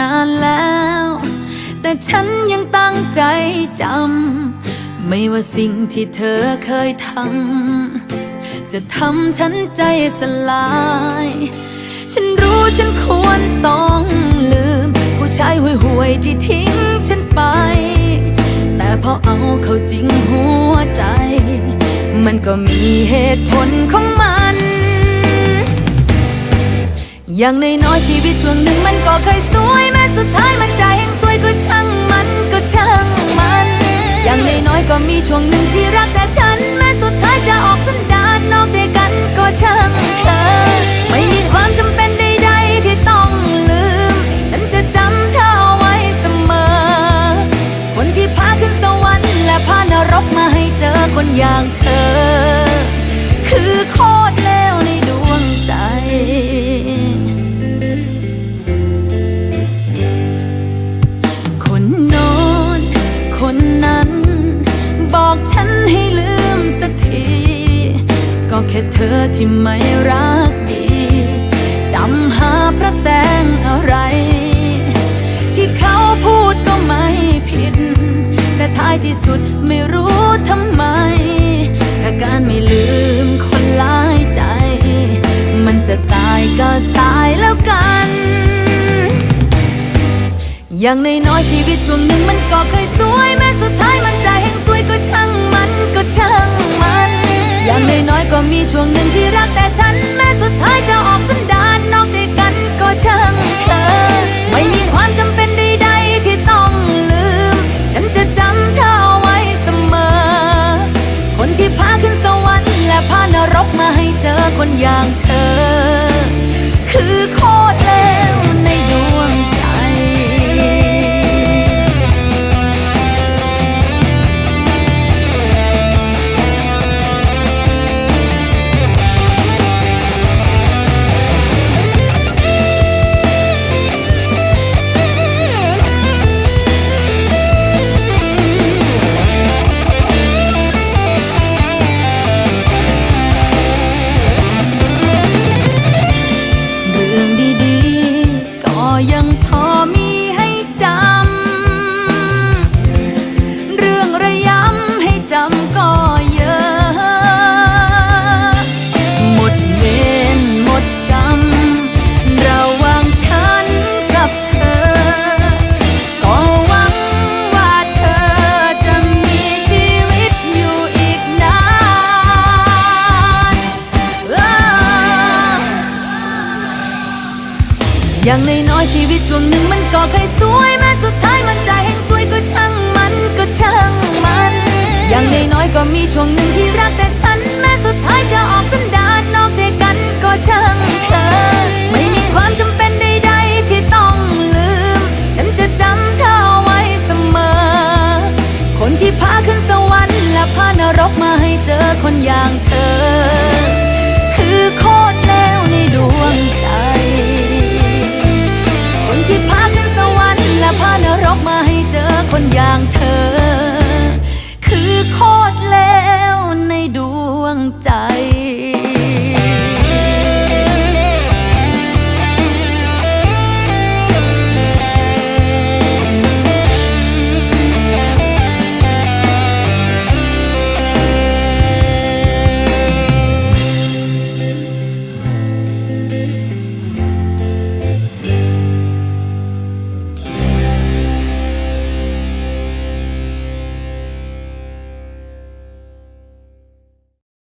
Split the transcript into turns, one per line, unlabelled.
นานแล้ว แต่ฉันยังตั้งใจจำ ไม่ว่าสิ่งที่เธอเคยทำ จะทำฉันใจสลาย ฉันรู้ฉันควรต้องลืม ผู้ชายห่วยห่วยๆที่ทิ้งฉันไป แต่พอเอาเข้าจริงหัวใจ มันก็มีเหตุผลของมันอย่างน้อยๆชีวิตช่วงหนึ่งมันก็ ช่วงหนึ่งที่รักแต่ฉัน แม้สุดท้ายจะออกสันดานนอกใจกันก็ช่างเธอ ไม่มีความจำเป็นใดๆที่ต้องลืม ฉันจะจำเธอไว้เสมอ คนที่พาขึ้นสวรรค์และพานรกมาให้เจอคนอย่างเธอ อกฉันให้ลืมสักที ก็แค่เธอที่ไม่รักดีจำหาพระแสงอะไร ที่เขาพูดก็ไม่ผิด แต่ท้ายที่สุดไม่รู้ อย่างในน้อยชีวิตช่วงหนึ่งมันก็เคยสวยแม้สุดท้ายมันจะแห่งสวยก็ช่างมันก็ช่างมัน อย่างในน้อยก็มีช่วงหนึ่งที่รักแต่ฉัน แม้สุดท้ายจะออกสันดานนอกใจกันก็ช่าง อย่างในน้อยชีวิตช่วงหนึ่งมันก็เคยสวยแม้สุดท้ายมันจะแห่งสวยก็ช่างมันก็ช่างมัน อย่างในน้อยก็มีช่วงหนึ่งที่รัก 진짜